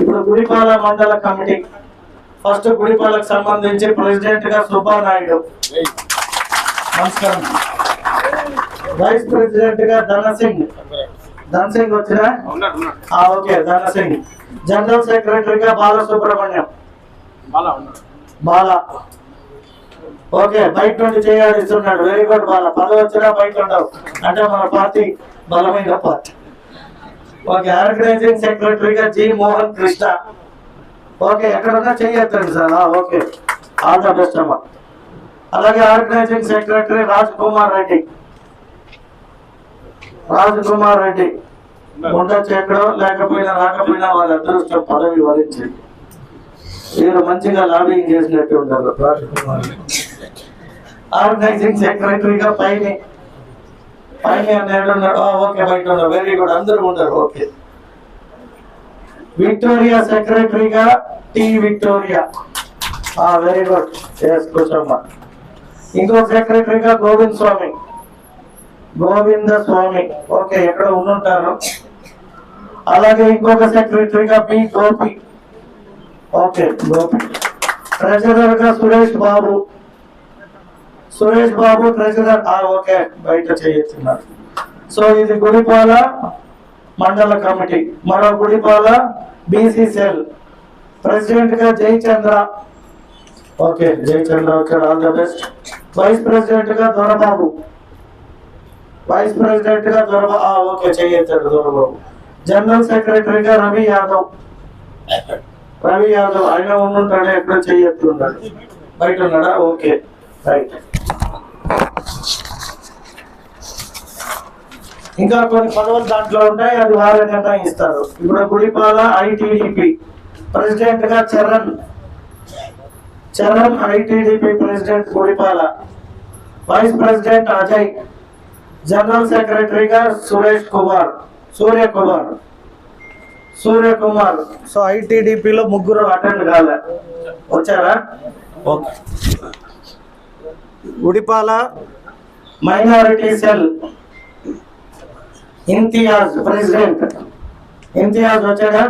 ఇప్పుడు గుడిపాల మండల committee. First గుడిపాలకు సంబంధించి ప్రెసిడెంట్గా సుబ్బానాయుడు. నమస్కారం. వైస్ ప్రెసిడెంట్గా ధనసింగ్. ధనసింగ్ వచ్చినా ఓకే ధనసింగ్. జనరల్ సెక్రటరీగా బాలసుబ్రహ్మణ్యం. బాల ఓకే బయట నుండి చేయాడిస్తున్నాడు వెరీ గుడ్ బాల. పదవి వచ్చినా బయట ఉండవు. అంటే మన పార్టీ బలమైన పార్టీ. ఓకే ఆర్గనైజింగ్ సెక్రటరీగా జి మోహన్ కృష్ణ. ఓకే ఎక్కడన్నా చెయ్యొద్దండి sir. Okay. All the best అమ్మా. అలాగే ఆర్గనైజింగ్ సెక్రటరీ రాజ్ కుమార్ రెడ్డి. రాజ్ కుమార్ రెడ్డి. ఉండొచ్చు ఎక్కడో లేకపోయినా రాకపోయినా వాళ్ళ అదృష్టం పదవి వరించింది మీరు మంచిగా లాబింగ్ చేసినట్టు ఉంటారు రాజ్ కుమార్ రెడ్డి. ఆర్గనైజింగ్ సెక్రటరీగా పైన పైన ఉన్నాడు ఆ, ఓకే బయట ఉన్నారు. వెరీ గుడ్ అందరూ ఉండరు ఓకే. విక్టోరియా సెక్రటరీగా టి విక్టోరియా. ఆ వెరీ గుడ్ ఎస్ కూర్చోమ్మా. ఇంకో సెక్రటరీగా గోవింద్ స్వామి. గోవింద స్వామి. ఓకే ఎక్కడ ఉండుంటారు. అలాగే ఇంకొక సెక్రటరీగా బి గోపి. ఓకే గోపి. ట్రెజరర్గా సురేష్ బాబు. సురేష్ బాబు ట్రెజరర్ ఆ ఓకే బయట చేస్తున్నారు సో ఇది గుడిపాల మండల కమిటీ. మరో గుడిపాల బీసీ సెల్ ప్రెసిడెంట్గా Jayachandra. Okay Jayachandra okay all the best. Vice ప్రెసిడెంట్గా దొరబాబు. వైస్ ప్రెసిడెంట్గా దొరబా ఆ, ఓకే చేయొచ్చాడు దొరబాబు. జనరల్ సెక్రటరీగా రవి యాదవ్. రవి యాదవ్ ఆయన ఉండుంటాడే ఎక్కడ చేయొచ్చు బయట ఉన్నాడా? Okay right. ఇంకా కొన్ని పదవులు దాంట్లో ఉంటాయి అది వారే నిర్ణయిస్తారు. ఇప్పుడు గుడిపాల ఐటీడీపీ ప్రెసిడెంట్గా Charan. Charan ITDP president Gudipala. Vice president Ajay. General సెక్రటరీగా సురేష్ కుమార్. సూర్య కుమార్. సూర్య కుమార్. సో ఐటీడీపీలో ముగ్గురు అటెండ్ కాలే. వచ్చారా? Okay. Gudipala minority cell. Imtiaz president. Imtiaz వచ్చాడా?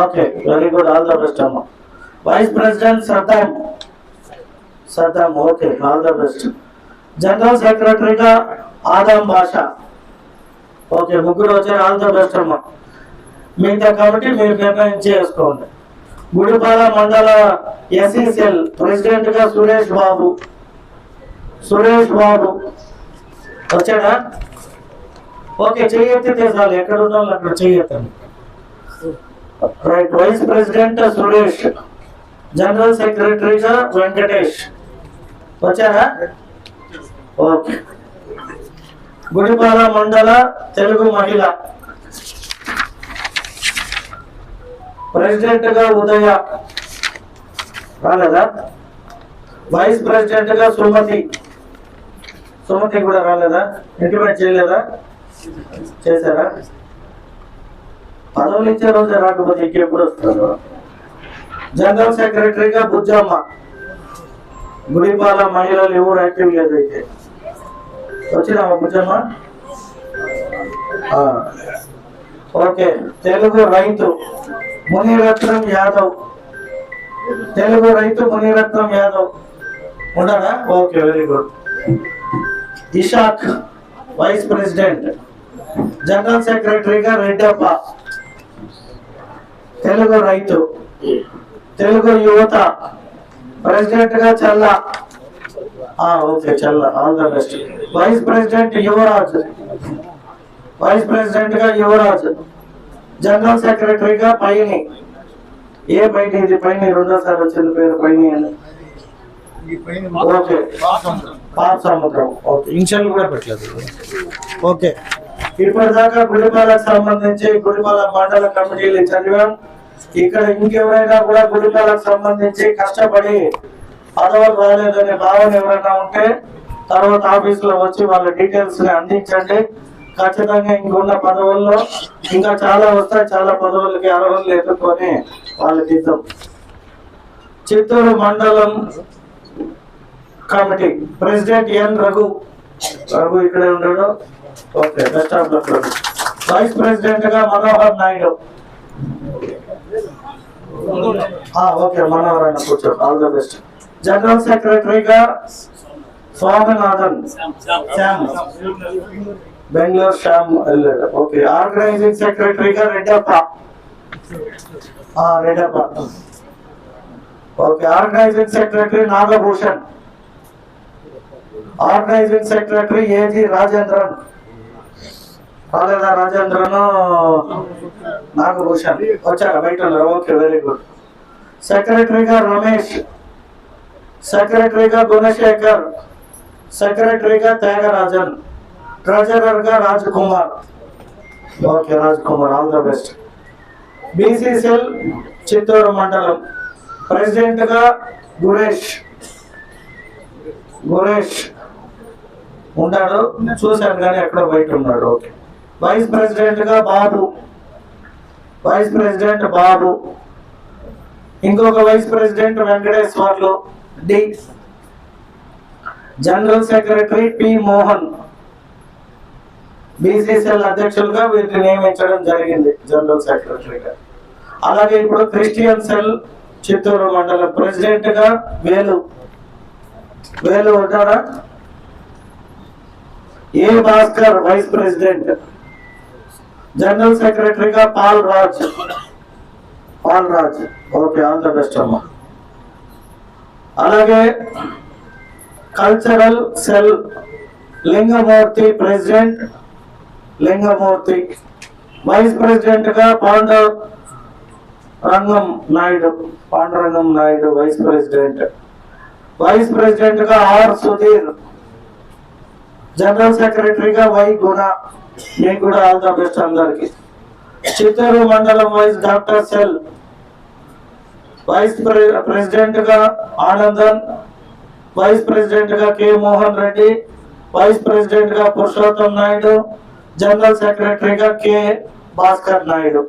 Okay very good all the best అమ్మ. Vice president Saddam Saddam okay all the best. General సెక్రటరీగా ఆదాం బాషా. Okay ముగ్గురు వచ్చారు ఆల్ ద బెస్ట్ అమ్మ. మిగతా కాబట్టి మీరు నిర్ణయం చేసుకోండి. గుడిపాల మండల ఎస్ఈసెల్ ప్రెసిడెంట్గా సురేష్ బాబు. సురేష్ బాబు. వచ్చాడా? ఓకే చెయ్యెత్తితే చాలు ఎక్కడ ఉన్న అక్కడ చెయ్యెత్తండి right vice president Suresh general సెక్రటరీగా వెంకటేష్. వచ్చారా? ఓకే. గుడిపాల మండల తెలుగు మహిళ. ప్రెసిడెంట్గా ఉదయ. రాలేదా? వైస్ ప్రెసిడెంట్గా సుమతి. సుమతి కూడా రాలేదా? ఇంటిమేట్ చేయలేదా? చేశారా? పదవులు ఇచ్చే రోజు రాకపోతే ఇంకెప్పుడు వస్తారు జనరల్ సెక్రటరీగా బుజ్జమ్మ. గుడిపాల మహిళలు ఎవరు యాక్టివ్ లేదైతే? వచ్చినామా Bujjamma? Okay Telugu Raithu Muniratnam Yadav. Telugu Raithu Muniratnam Yadav. ఉండడా okay very good. Ishaq vice president. General సెక్రటరీగా రెడ్డప్ప. తెలుగు రైతు తెలుగు యువత ప్రెసిడెంట్గా చల్ల. ఆ, okay Challa all the best vice president Yuvaraj. Vice ప్రెసిడెంట్గా యువరాజ్. జనరల్ సెక్రటరీగా పైని. ఏ పైని ఇది? పైన రెండోసారి వచ్చింది పేరు పైని అని. ఓకే. పాత సముద్రం. ఓకే. ఇన్షియల్ కూడా పెట్టలేదు. ఓకే. ఇప్పటిదాకా గుడిపాలకు సంబంధించి గుడిపాల మండల కమిటీలు చదివాం. ఇక్కడ ఇంకెవరైనా కూడా గుడిపాలకు సంబంధించి కష్టపడి పదవులు రాలేదనే భావన ఎవరైనా ఉంటే తర్వాత ఆఫీసులో వచ్చి వాళ్ళ డీటెయిల్స్ని అందించండి. ఖచ్చితంగా ఇంకున్న పదవుల్లో ఇంకా చాలా వస్తాయి చాలా పదవులకి అర్హులు ఎదుర్కొని వాళ్ళ ఇద్దాం. చిత్తూరు మండలం committee president N Raghu Raghu ఇక్కడే ఉన్నాడు okay best of luck vice ప్రెసిడెంట్గా మనోహర్ నాయుడు. ఓకే మనవరాయణ కూర్చో ఆల్ ద బెస్ట్ జనరల్ సెక్రటరీగా స్వామినాథన్. బెంగళూరు శ్యామ్ వెళ్ళాడు ఓకే ఆర్గనైజింగ్ సెక్రటరీగా Reddappa Reddappa okay organising secretary Nagabhushan organising secretary AG Rajendran పాలేదా రాజేంద్రను నాకు భూషణ్ వచ్చారా బయట ఉన్నారు. Okay very good. సెక్రటరీగా రమేష్ సెక్రటరీగా గుణశేఖర్ సెక్రటరీగా Thyagarajan ట్రెజరర్గా Raj Kumar okay Raj Kumar all the best. BCCL Chittoor మండలం. ప్రెసిడెంట్గా గురేష్. గురేష్. ఉన్నాడు చూశాను కానీ ఎక్కడో బయట ఉన్నాడు. ఓకే. వైస్ ప్రెసిడెంట్గా బాబు. Vice president Babu. ఇంకొక vice president Venkateswarlu. D general secretary P Mohan BCCL అధ్యక్షులుగా వీరిని నియమించడం జరిగింది జనరల్ సెక్రటరీగా అలాగే ఇప్పుడు క్రిస్టియన్ సెల్ చిత్తూరు మండలం ప్రెసిడెంట్గా వేలు. వేలు ఉంటారా A Bhaskar vice president general సెక్రటరీగా Paul Raj Paul Raj okay all the best అమ్మా. అలాగే cultural cell Lingamurthy president Lingamurthy vice ప్రెసిడెంట్గా Pandav Rangam Naidu Pandurangam Naidu vice president vice ప్రెసిడెంట్గా ఆర్ సుధీర్ జనరల్ సెక్రటరీగా వై గుణ నేను కూడా ఆల్ ద బెస్ట్ అందరికి చిత్తూరు మండలం వైస్ డాక్టర్ సెల్ వైస్ ప్రెసిడెంట్గా ఆనందన్ వైస్ ప్రెసిడెంట్గా కె మోహన్ రెడ్డి వైస్ ప్రెసిడెంట్గా పురుషోత్తం నాయుడు జనరల్ సెక్రటరీగా K Bhaskar Naidu.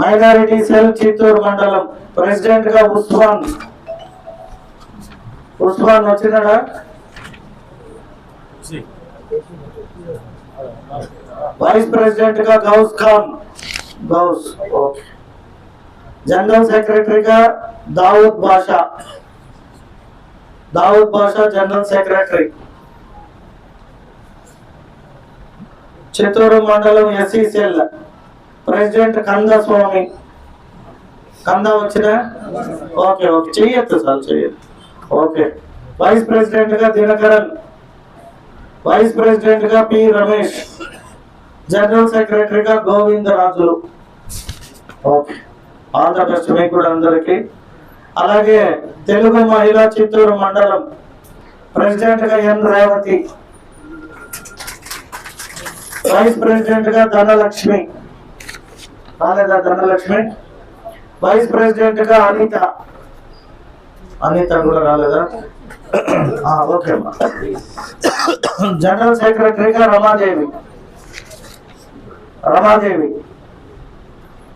Minority cell Chittoor మండలం ప్రెసిడెంట్గా ఉస్మాన్ ఉస్మాన్ వచ్చినాడా వైస్ ప్రెసిడెంట్గా గౌస్ ఖాన్ గౌస్ ఓకే జనరల్ సెక్రటరీగా దావుద్ బాషా దావుద్ బాషా జనరల్ సెక్రటరీ చిత్తూరు మండలం SC cell president Kanda Swami Kanda వచ్చిన ఓకే ఓకే చెయ్యొద్దు సార్ చెయ్యొద్దు ఓకే. వైస్ ప్రెసిడెంట్గా దినకరన్. వైస్ ప్రెసిడెంట్గా పి రమేష్ జనరల్ సెక్రటరీగా Govindarajulu okay. All the best మీకు కూడా అందరికి అలాగే తెలుగు మహిళా చిత్తూరు మండలం ప్రెసిడెంట్గా ఎన్. రేవతి. వైస్ ప్రెసిడెంట్గా ధనలక్ష్మి. రాలేదా ధనలక్ష్మి? వైస్ ప్రెసిడెంట్గా అనిత. అనిత కూడా రాలేదా? ఓకే జనరల్ సెక్రటరీగా Ramadevi. Ramadevi.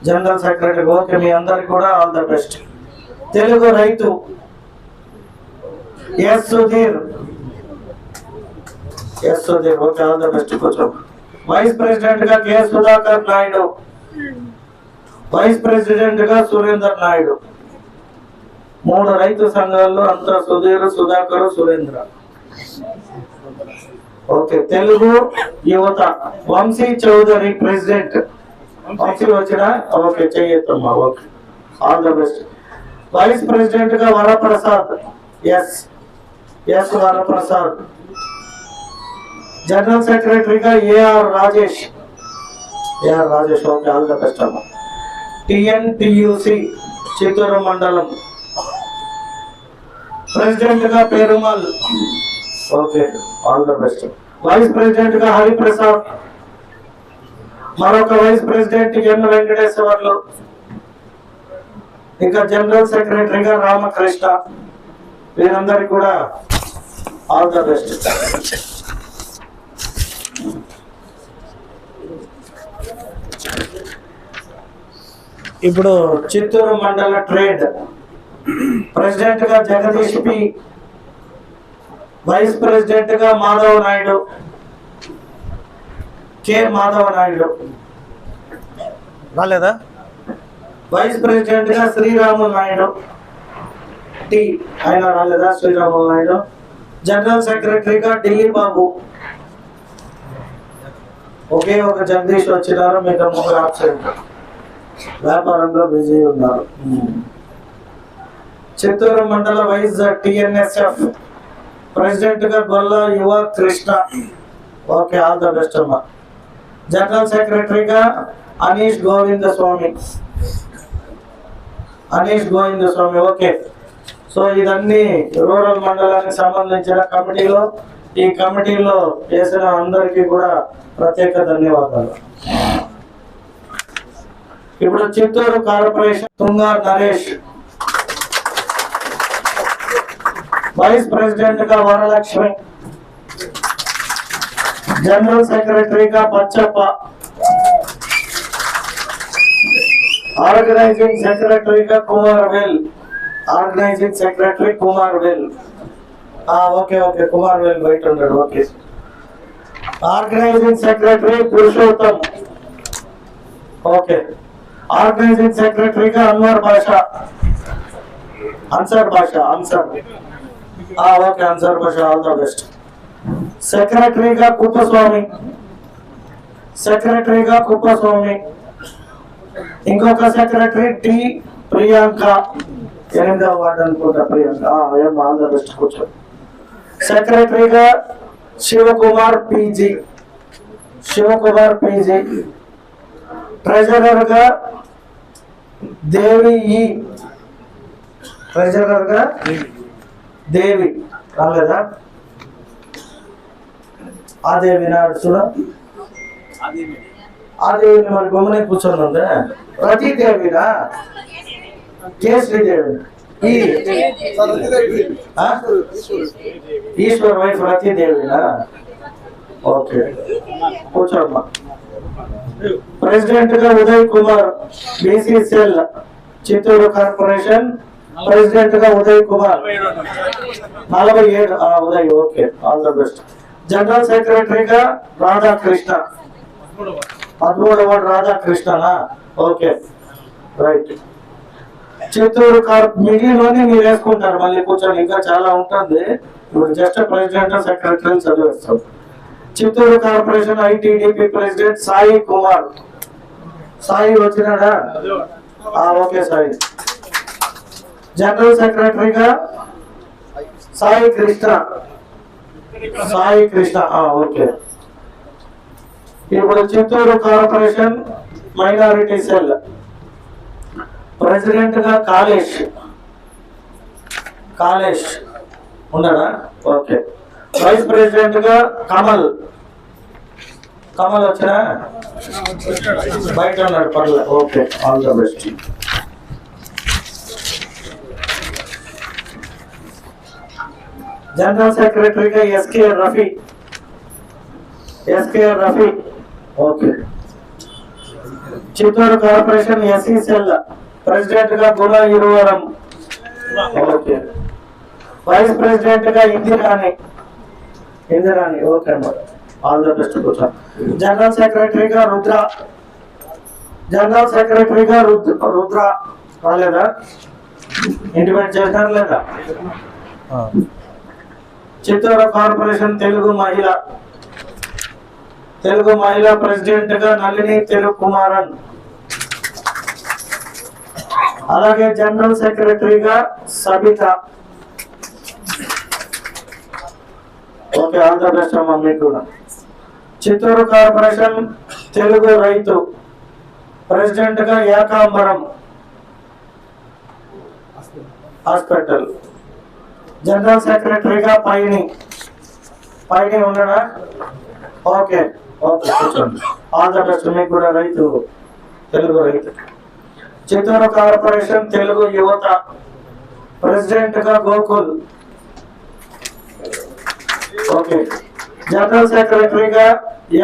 General secretary okay మీ అందరికి కూడా ఆల్ ద బెస్ట్. తెలుగు రైతు S Sudheer. S Sudheer okay all the best కూర్చో. వైస్ ప్రెసిడెంట్గా కె సుధాకర్ నాయుడు. వైస్ ప్రెసిడెంట్గా సురేందర్ నాయుడు. మూడు రైతు సంఘాల్లో అంతా సుధీర్ సుధాకర్ సురేంద్ర. ఓకే తెలుగు యువత. వంశీ చౌదరి ప్రెసిడెంట్. వంశీ వచ్చిన? Okay చెయ్యొద్దమ్మా okay. All the best vice ప్రెసిడెంట్గా Varaprasad. S S Varaprasad. General సెక్రటరీగా AR Rajesh. AR Rajesh okay all the best అమ్మా. టిఎన్టీయూసి చిత్తూరు మండలం ప్రెసిడెంట్గా Perumal okay all the best. Vice ప్రెసిడెంట్గా హరిప్రసాద్. మరొక వైస్ ప్రెసిడెంట్ ఎన్ వెంకటేశ్వర్లు. ఇంకా జనరల్ సెక్రటరీగా రామకృష్ణ. వీరందరికీ కూడా ఆల్ ద బెస్ట్. ఇప్పుడు చిత్తూరు మండల ట్రేడ్. ప్రెసిడెంట్గా జగదీష్ పి వైస్ ప్రెసిడెంట్గా మాధవ్ నాయుడు కె. మాధవ నాయుడు. రాలేదా? వైస్ ప్రెసిడెంట్గా శ్రీరాములు నాయుడు. టి ఆయన రాలేదా? శ్రీరాములు నాయుడు. జనరల్ సెక్రటరీగా ఢిల్లీ బాబు. ఒకే ఒక జగదీష్ వచ్చినారు మిగతా ముగ్గురు ఆబ్సెంట్ వ్యాపారంలో బిజీ ఉన్నారు. చిత్తూరు మండల వైస్ టిఎన్ఎస్ఎఫ్ ప్రెసిడెంట్గా Golla Yuva Krishna. Okay all the best అమ్మా. జనరల్ సెక్రటరీగా అనీష్ గోవింద స్వామి అనీష్ గోవింద స్వామి ఓకే. సో ఇదన్నీ రూరల్ మండలానికి సంబంధించిన కమిటీలో. ఈ కమిటీలో చేసిన అందరికీ కూడా ప్రత్యేక ధన్యవాదాలు. ఇప్పుడు చిత్తూరు కార్పొరేషన్ తుంగార్ నరేష్. వైస్ ప్రెసిడెంట్గా వరలక్ష్మి జనరల్ సెక్రటరీగా పచ్చప్ప ఆర్గనైజింగ్ సెక్రటరీగా Kumar Vel organising secretary Kumar Vel okay okay Kumar Vel బయట ఉన్నాడు okay organising secretary Purushottam okay organising సెక్రటరీగా అన్వర్ భాష అన్సర్ భాష అన్సర్ ఓకే క్యాన్సర్ భాష ఆల్ ద బెస్ట్ సెక్రటరీగా కుప్పస్వామి. సెక్రటరీగా కుప్పస్వామి. ఇంకొక సెక్రటరీ టి ప్రియాంక. ఎనిమిదవ వార్డు అనుకుంటా ప్రియాంక. ఏం ఆల్ ద బెస్ట్ కూర్చో. సెక్రటరీగా శివకుమార్ పీజీ. శివకుమార్ పీజీ. ట్రెజరర్గా దేవి ఈ. ట్రెజరర్గా దేవి రాలేదా? ఆ దేవి ఆ దేవిని మరి గమ్మునే కూర్చొని ఉందా? రతి దేవినా కేసరి దేవి ఈ ఈశ్వర్ వైఫ్ రతి దేవినా ఓకే. కూర్చోమ్మా. ప్రెసిడెంట్గా ఉదయ్ కుమార్ బీసీసీఎల్ చిత్తూరు కార్పొరేషన్ ప్రెసిడెంట్గా ఉదయ్ కుమార్. నలభై ఏడు Uday okay all the best. General సెక్రటరీగా రాధాకృష్ణ. పదమూడవ వార్డు రాధాకృష్ణనా? Okay right. చిత్తూరు కార్ మిగిలిలోని మీరు వేసుకుంటారు. మళ్ళీ కూర్చొని ఇంకా చాలా ఉంటుంది. ఇప్పుడు just president secretary చదివేస్తాం. Chittoor corporation ITDP president Sai Kumar. Sai వచ్చినాడా? Okay Sai. General సెక్రటరీగా సాయి కృష్ణ. సాయి కృష్ణ ఓకే. ఇప్పుడు చిత్తూరు కార్పొరేషన్ మైనారిటీ సెల్ ప్రెసిడెంట్గా కాళేష్. కాళేష్ ఉన్నాడా? ఓకే. వైస్ ప్రెసిడెంట్గా కమల్. కమల్ వచ్చినా? బయట ఉన్నాడు పర్లేదు okay all the best. General సెక్రటరీగా SK Rafi SK Rafi okay Chittoor corporation SC cell ప్రెసిడెంట్గా గుణ ఇరువరం ఓకే వైస్ ప్రెసిడెంట్గా ఇందిరాణి ఇందిరాణి ఓకే అమ్మా. ఆల్ ద బెస్ట్ కూర్చో జనరల్ సెక్రటరీగా రుద్ర జనరల్ సెక్రటరీగా రుద్ర రుద్ర రాలేదా ఇంటిమేట్ చేసినారు లేదా? చిత్తూరు కార్పొరేషన్ తెలుగు మహిళ తెలుగు మహిళా ప్రెసిడెంట్గా నళిని తెలుగు కుమారన్ అలాగే జనరల్ సెక్రటరీగా Sabitha. Okay all the best అమ్మా మీకు కూడా. చిత్తూరు కార్పొరేషన్ తెలుగు రైతు ప్రెసిడెంట్గా ఏకాంబరం హాస్పిటల్. జనరల్ సెక్రటరీగా పైని పైని ఉండడా ఓకే ఓకే కూర్చోండి. ఆల్ ద బెస్ట్ మీకు కూడా రైతు తెలుగు రైతు. చిత్తూరు కార్పొరేషన్ తెలుగు యువత. ప్రెసిడెంట్గా గోకుల్. ఓకే జనరల్ సెక్రటరీగా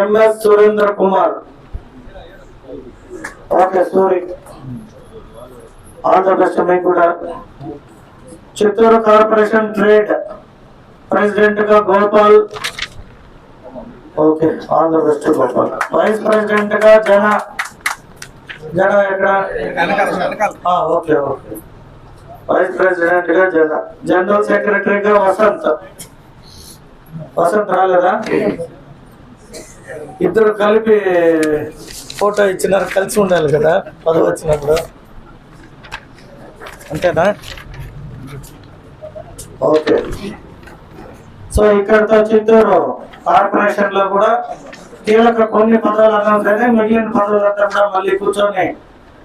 MS Surendra Kumar okay Suri all the best మీకు కూడా చిత్తూరు కార్పొరేషన్ ట్రేడ్ ప్రెసిడెంట్గా Gopal. Okay all the best Gopal. Vice ప్రెసిడెంట్గా జన జన ఓకే ఓకే. వైస్ ప్రెసిడెంట్గా జన జనరల్ సెక్రటరీగా వసంత్. వసంత్ రాలేదా? ఇద్దరు కలిపి ఫోటో ఇచ్చినారు కలిసి ఉండాలి కదా పదవి వచ్చినప్పుడు. అంతేనా? ఓకే. సో ఇక్కడతో చిత్తూరు కార్పొరేషన్లో కూడా కీలక కొన్ని పదవులు అన్నది మిగిలిన పదవులంతా కూడా మళ్ళీ కూర్చొని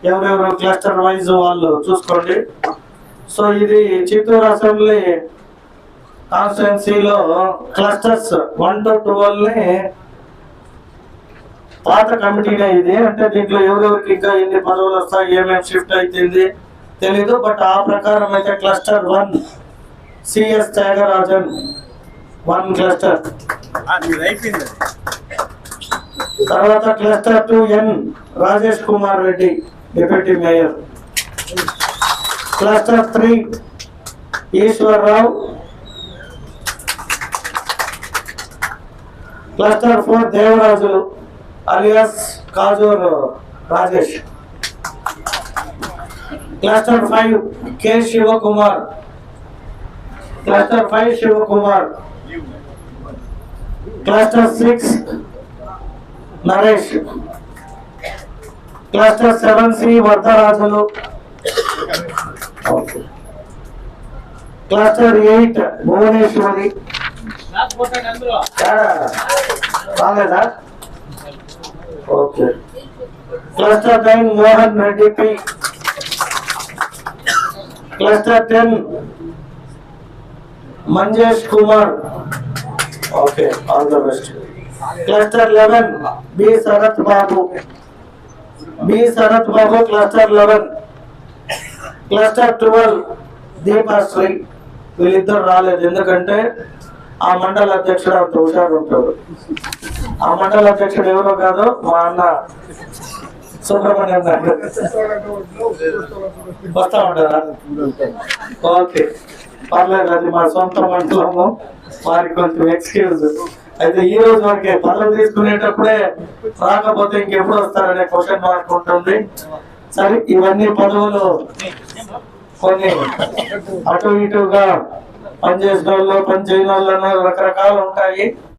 ఎవరెవరు క్లస్టర్ వైజ్ వాళ్ళు చూసుకోండి. సో ఇది చిత్తూరు అసెంబ్లీ కాన్స్టిట్యున్సీలో క్లస్టర్స్ వన్ టు ట్వెల్వ్ని పాత కమిటీనే ఇది. అంటే దీంట్లో ఎవరెవరికి ఇంకా ఎన్ని పదవులు వస్తాయి ఏమేమి షిఫ్ట్ అవుతుంది తెలీదు. బట్ ఆ ప్రకారం అయితే cluster one CS Thyagarajan one cluster. తర్వాత cluster two N Rajesh Kumar Reddy deputy mayor. Cluster three Eshwarrao cluster four Devarajulu alias Kajur Rajesh. Cluster five K Sivakumar cluster five Sivakumar cluster six Naresh cluster seven C Varadarajulu cluster eight Bhuvaneshwari ఏడా? Okay cluster nine Mohan Reddy cluster ten Manjesh Kumar. Okay all the best. Cluster eleven B Sarath Babu. B Sarath Babu cluster eleven. Cluster twelve Deepasri. వీళ్ళిద్దరు రాలేదు. ఎందుకంటే ఆ మండల అధ్యక్షుడు అంత హుషారు ఉంటాడు. ఆ మండల అధ్యక్షుడు ఎవరో కాదు మా అన్న సుబ్రహ్మణ్యం గారు. వస్తా ఉంటారా? ఓకే. పర్లేదు అది మా సొంత మండలము వారికి కొంచెం ఎక్స్క్యూజ్ అయితే ఈ రోజు మనకి పనులు తీసుకునేటప్పుడే రాకపోతే ఇంకెప్పుడు వస్తారనే క్వశ్చన్ మార్క్ ఉంటుంది. సరే ఇవన్నీ పదవులు కొన్ని అటు ఇటుగా పనిచేసిన వాళ్ళు పనిచేయని వాళ్ళు రకరకాలు ఉంటాయి.